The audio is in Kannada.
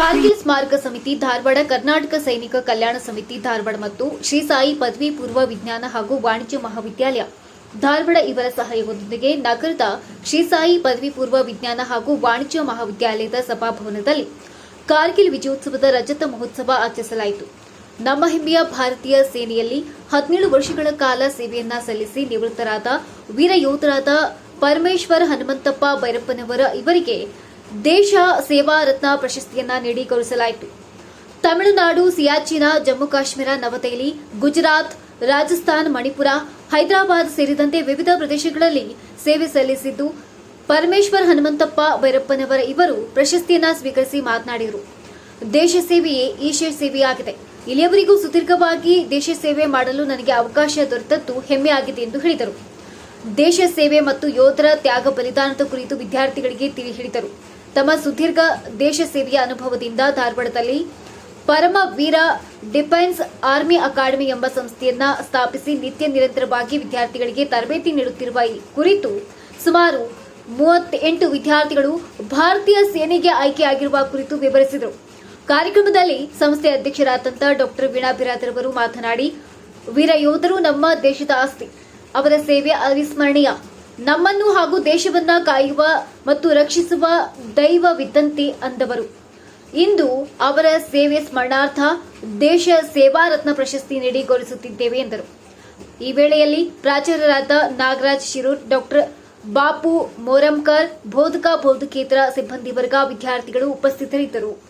ಕಾರ್ಗಿಲ್ ಸ್ಮಾರಕ ಸಮಿತಿ, ಧಾರವಾಡ ಕರ್ನಾಟಕ ಸೈನಿಕ ಕಲ್ಯಾಣ ಸಮಿತಿ, ಧಾರವಾಡ ಮತ್ತು ಶ್ರೀ ಸಾಯಿ ಪದವಿ ಪೂರ್ವ ವಿಜ್ಞಾನ ಹಾಗೂ ವಾಣಿಜ್ಯ ಮಹಾವಿದ್ಯಾಲಯ. ಧಾರವಾಡ ಇವರ ಸಹಯೋಗದೊಂದಿಗೆ ನಗರದ ಶ್ರೀ ಸಾಯಿ ಪದವಿ ಪೂರ್ವ ವಿಜ್ಞಾನ ಹಾಗೂ ವಾಣಿಜ್ಯ ಮಹಾವಿದ್ಯಾಲಯದ ಸಭಾಭವನದಲ್ಲಿ ಕಾರ್ಗಿಲ್ ವಿಜಯೋತ್ಸವದ ರಜತ ಮಹೋತ್ಸವ ಆಚರಿಸಲಾಯಿತು. ನಮ್ಮ ಹೆಮ್ಮೆಯ ಭಾರತೀಯ ಸೇನೆಯಲ್ಲಿ ಹದಿನೇಳು ವರ್ಷಗಳ ಕಾಲ ಸೇವೆಯನ್ನ ಸಲ್ಲಿಸಿ ನಿವೃತ್ತರಾದ ವೀರ ಯೋಧರಾದ ಪರಮೇಶ್ವರ್ ಹನುಮಂತಪ್ಪ ಭೈರಪ್ಪನವರ ಇವರಿಗೆ ದೇಶ ಸೇವಾ ರತ್ನ ಪ್ರಶಸ್ತಿಯನ್ನ ನೀಡಿ ಗೌರವಿಸಲಾಯಿತು. ತಮಿಳುನಾಡು, ಸಿಯಾಚಿನ, ಜಮ್ಮು ಕಾಶ್ಮೀರ, ನವದೆಹಲಿ, ಗುಜರಾತ್, ರಾಜಸ್ಥಾನ್, ಮಣಿಪುರ, ಹೈದರಾಬಾದ್ ಸೇರಿದಂತೆ ವಿವಿಧ ಪ್ರದೇಶಗಳಲ್ಲಿ ಸೇವೆ ಸಲ್ಲಿಸಿದ್ದು ಪರಮೇಶ್ವರ್ ಹನುಮಂತಪ್ಪ ಭೈರಪ್ಪನವರ ಇವರು ಪ್ರಶಸ್ತಿಯನ್ನ ಸ್ವೀಕರಿಸಿ ಮಾತನಾಡಿದರು. ದೇಶ ಸೇವೆಯೇ ಈಶ ಸೇವೆಯಾಗಿದೆ. ಇಲ್ಲಿಯವರಿಗೂ ಸುದೀರ್ಘವಾಗಿ ದೇಶ ಸೇವೆ ಮಾಡಲು ನನಗೆ ಅವಕಾಶ ದೊರೆತದ್ದು ಹೆಮ್ಮೆಯಾಗಿದೆ ಎಂದು ಹೇಳಿದರು. ದೇಶ ಸೇವೆ ಮತ್ತು ಯೋಧರ ತ್ಯಾಗ ಬಲಿದಾನದ ಕುರಿತು ವಿದ್ಯಾರ್ಥಿಗಳಿಗೆ ತಿಳಿ ಹೇಳಿದರು. ತಮ್ಮ ಸುದೀರ್ಘ ದೇಶ ಸೇವೆಯ ಅನುಭವದಿಂದ ಧಾರವಾಡದಲ್ಲಿ ಪರಮ ವೀರ ಡಿಫೆನ್ಸ್ ಆರ್ಮಿ ಅಕಾಡೆಮಿ ಎಂಬ ಸಂಸ್ಥೆಯನ್ನ ಸ್ಥಾಪಿಸಿ ನಿತ್ಯ ನಿರಂತರವಾಗಿ ವಿದ್ಯಾರ್ಥಿಗಳಿಗೆ ತರಬೇತಿ ನೀಡುತ್ತಿರುವ ಈ ಕುರಿತು ಸುಮಾರು ಮೂವತ್ತೆಂಟು ವಿದ್ಯಾರ್ಥಿಗಳು ಭಾರತೀಯ ಸೇನೆಗೆ ಆಯ್ಕೆಯಾಗಿರುವ ಕುರಿತು ವಿವರಿಸಿದರು. ಕಾರ್ಯಕ್ರಮದಲ್ಲಿ ಸಂಸ್ಥೆ ಅಧ್ಯಕ್ಷರಾದಂಥ ಡಾಕ್ಟರ್ ವೀಣಾ ಬಿರಾದರ್ ಅವರು ಮಾತನಾಡಿ, ವೀರ ಯೋಧರು ನಮ್ಮ ದೇಶದ ಆಸ್ತಿ. ಅವರ ಸೇವೆ ಅವಿಸ್ಮರಣೀಯ. ನಮ್ಮನ್ನು ಹಾಗೂ ದೇಶವನ್ನ ಕಾಯುವ ಮತ್ತು ರಕ್ಷಿಸುವ ದೈವವಿದ್ದಂತೆ ಅಂದವರು. ಇಂದು ಅವರ ಸೇವೆ ಸ್ಮರಣಾರ್ಥ ದೇಶ ಸೇವಾ ರತ್ನ ಪ್ರಶಸ್ತಿ ನೀಡಿ ಗೌರವಿಸುತ್ತಿದ್ದೇವೆ ಎಂದರು. ಈ ವೇಳೆಯಲ್ಲಿ ಪ್ರಾಚಾರ್ಯರಾದ ನಾಗರಾಜ್ ಶಿರೂರ್ ಡಾಕ್ಟರ್ ಬಾಪು ಮೋರಂಕರ್, ಬೋಧಕ ಬೋಧಕೇತರ ಸಿಬ್ಬಂದಿ ವರ್ಗ ವಿದ್ಯಾರ್ಥಿಗಳು ಉಪಸ್ಥಿತರಿದ್ದರು.